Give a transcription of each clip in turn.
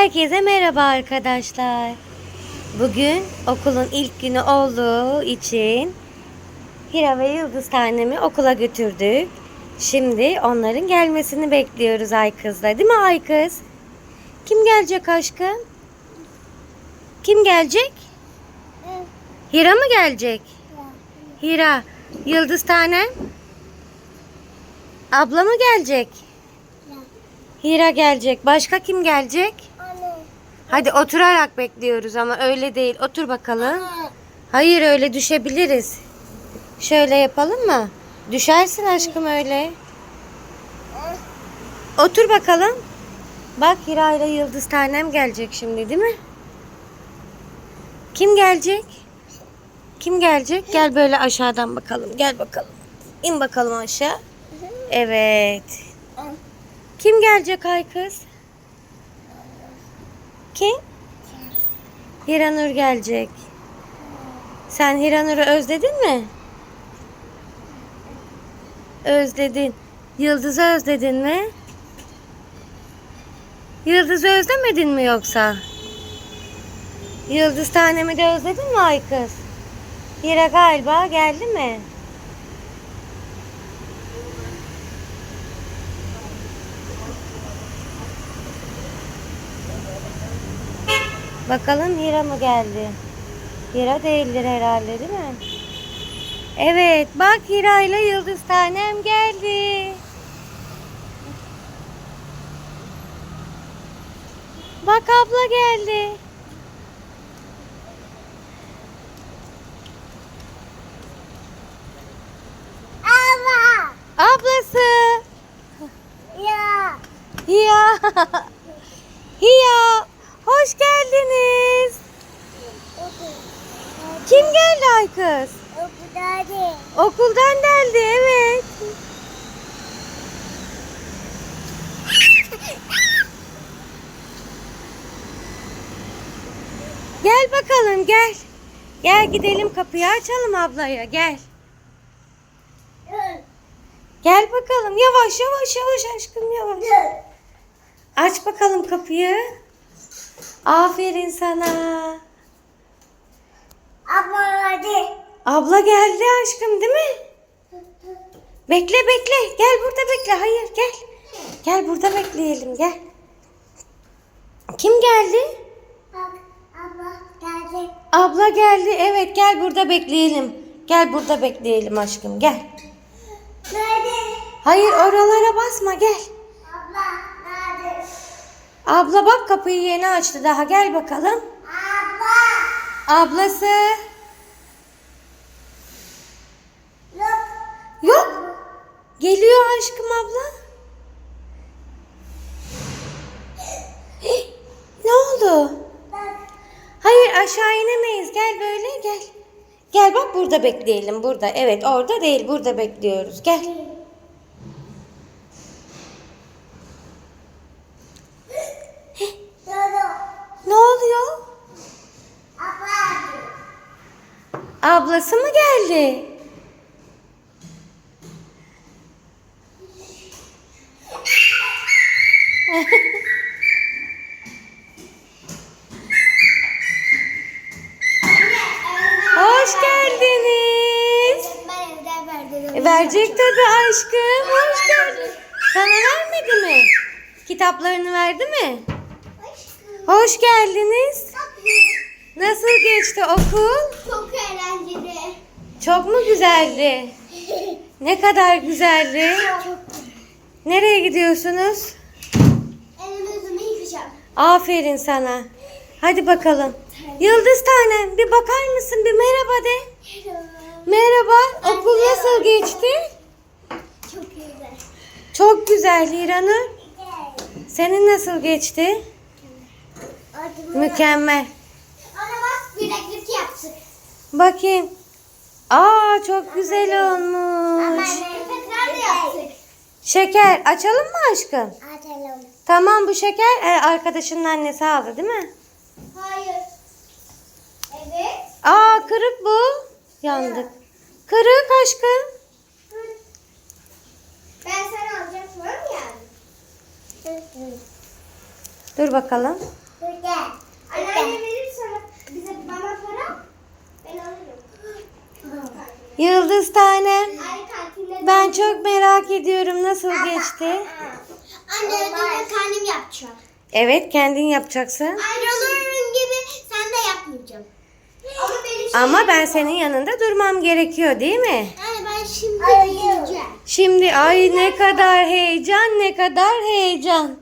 Herkese merhaba arkadaşlar. Bugün okulun ilk günü olduğu için Hira ve Yıldız tanemi okula götürdük. Şimdi onların gelmesini bekliyoruz Aykız'la. Değil mi Aykız? Kim gelecek aşkım? Kim gelecek? Hira mı gelecek? Hira. Yıldız tanem? Abla mı gelecek? Hira gelecek. Başka kim gelecek? Hadi oturarak bekliyoruz ama öyle değil. Otur bakalım. Hayır öyle düşebiliriz. Şöyle yapalım mı? Düşersin aşkım öyle. Otur bakalım. Bak Hira ile Yıldız tanem gelecek şimdi değil mi? Kim gelecek? Kim gelecek? Gel böyle aşağıdan bakalım. Gel bakalım. İn bakalım aşağı. Evet. Kim gelecek ay kız? Kim? Hiranur gelecek. Sen Hiranur'u özledin mi? Özledin. Yıldız'ı özledin mi? Yıldız'ı özlemedin mi yoksa? Yıldız tanemi de özledin mi ay kız? Hira galiba geldi mi? Bakalım Hira mı geldi? Hira değildir herhalde değil mi? Evet bak Hira ile Yıldız tanem geldi. Bak abla geldi. Ama Ablası. ya Hiya. Hiya. Hoş geldiniz. Kim geldi ay kız? okuldaydı. Okuldan geldi evet. Gel bakalım gel. Gel gidelim kapıyı açalım ablaya gel. Gel bakalım yavaş yavaş yavaş aşkım yavaş. Aç bakalım kapıyı. Aferin sana. Ama hadi. Abla geldi aşkım değil mi? Bekle bekle. Gel burada bekle. Hayır gel. Gel burada bekleyelim gel. Kim geldi? Abla geldi. Abla geldi. Evet gel burada bekleyelim. Gel burada bekleyelim aşkım gel. Nerede? Hayır oralara basma gel. Abla? Abla bak kapıyı yeni açtı daha gel bakalım. Abla. Ablası. Yok. Yok. Geliyor aşkım abla. Ne oldu? Hayır aşağı inemeyiz. Gel böyle gel. Gel bak burada bekleyelim. Burada. Evet orada değil. Burada bekliyoruz. Gel. Ne oluyor? Abla. Ablası mı geldi? Hoş geldiniz. E, Verecek tabii aşkım. Hoş geldin. Sana vermedi mi? Kitaplarını verdi mi? Hoş geldiniz. Nasıl geçti okul? Çok eğlenceli. Çok mu güzeldi? Ne kadar güzeldi? Çok. Nereye gidiyorsunuz? Elimi yüzümü yıkayacağım. Aferin sana. Hadi bakalım. Yıldız tanem bir bakar mısın? Bir merhaba de. Merhaba. Okul nasıl geçti? Çok güzel. Çok güzel Hiranur. Senin nasıl geçti? Mükemmel. Ona bak bileklik yaptık. Bakayım. Aa çok güzel olmuş. tekrar da yaptık. Şeker açalım mı aşkım? Açalım. Tamam bu şeker e, arkadaşının annesi aldı değil mi? Hayır. Evet. Aa kırık bu. Yandık. Kırık aşkım. Ben sana alacağım yani? Dur bakalım. Yıldız tanem. Ben çok merak ediyorum nasıl geçti? Anne ödeme kendim yapacağım. Evet kendin yapacaksın. Ayrılırım gibi sen de yapmayacağım. Ama benim Ama ben senin yanında durmam gerekiyor değil mi? Yani ben şimdi yiyeceğim. Şimdi ay ne kadar heyecan ne kadar heyecan.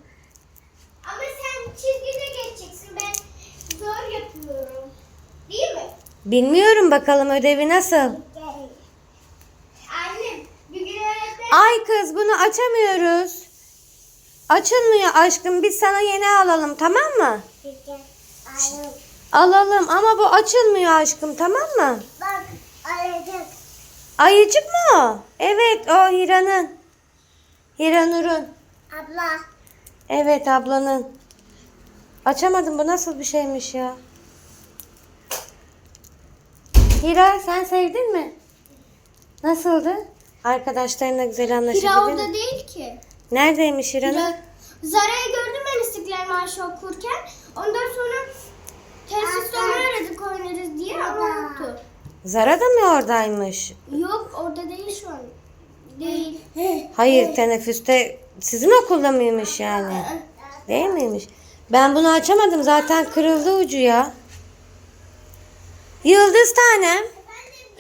Ama sen çizgide geçeceksin. Ben zor yapıyorum. Değil mi? Bilmiyorum bakalım ödevi nasıl? Ay kız bunu açamıyoruz. Açılmıyor aşkım biz sana yeni alalım tamam mı? Alalım ama bu açılmıyor aşkım tamam mı? Bak arayacak. Ayıcık mı o? Evet o Hira'nın. Hiranur'un. Abla. Evet ablanın. Açamadım bu nasıl bir şeymiş ya? Hira sen sevdin mi? Nasıldı? Arkadaşlarına güzel Hira anlaşabildin orada mi? değil ki. Neredeymiş Hira'nın? Hira- Zara'yı gördüm ben İstiklal Marşı okurken. Ondan sonra tesis onu aradık oynarız diye ama yoktu. Zara da mı oradaymış? Yok orada değil şu an. Değil. Hayır teneffüste sizin okulda mıymış yani? Değil miymiş? Ben bunu açamadım zaten kırıldı ucu ya. Yıldız tanem.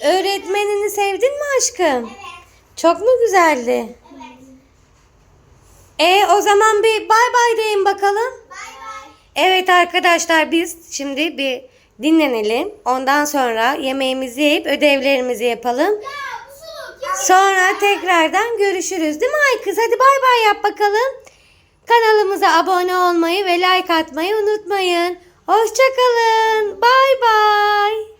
Öğretmenini sevdin mi aşkım? Çok mu güzeldi? E o zaman bir bay bay deyin bakalım. Bay bay. Evet arkadaşlar biz şimdi bir dinlenelim. Ondan sonra yemeğimizi yiyip ödevlerimizi yapalım. Ya suluk. Sonra tekrardan görüşürüz değil mi ay kız? Hadi bay bay yap bakalım. Kanalımıza abone olmayı ve like atmayı unutmayın. Hoşçakalın. Bay bay.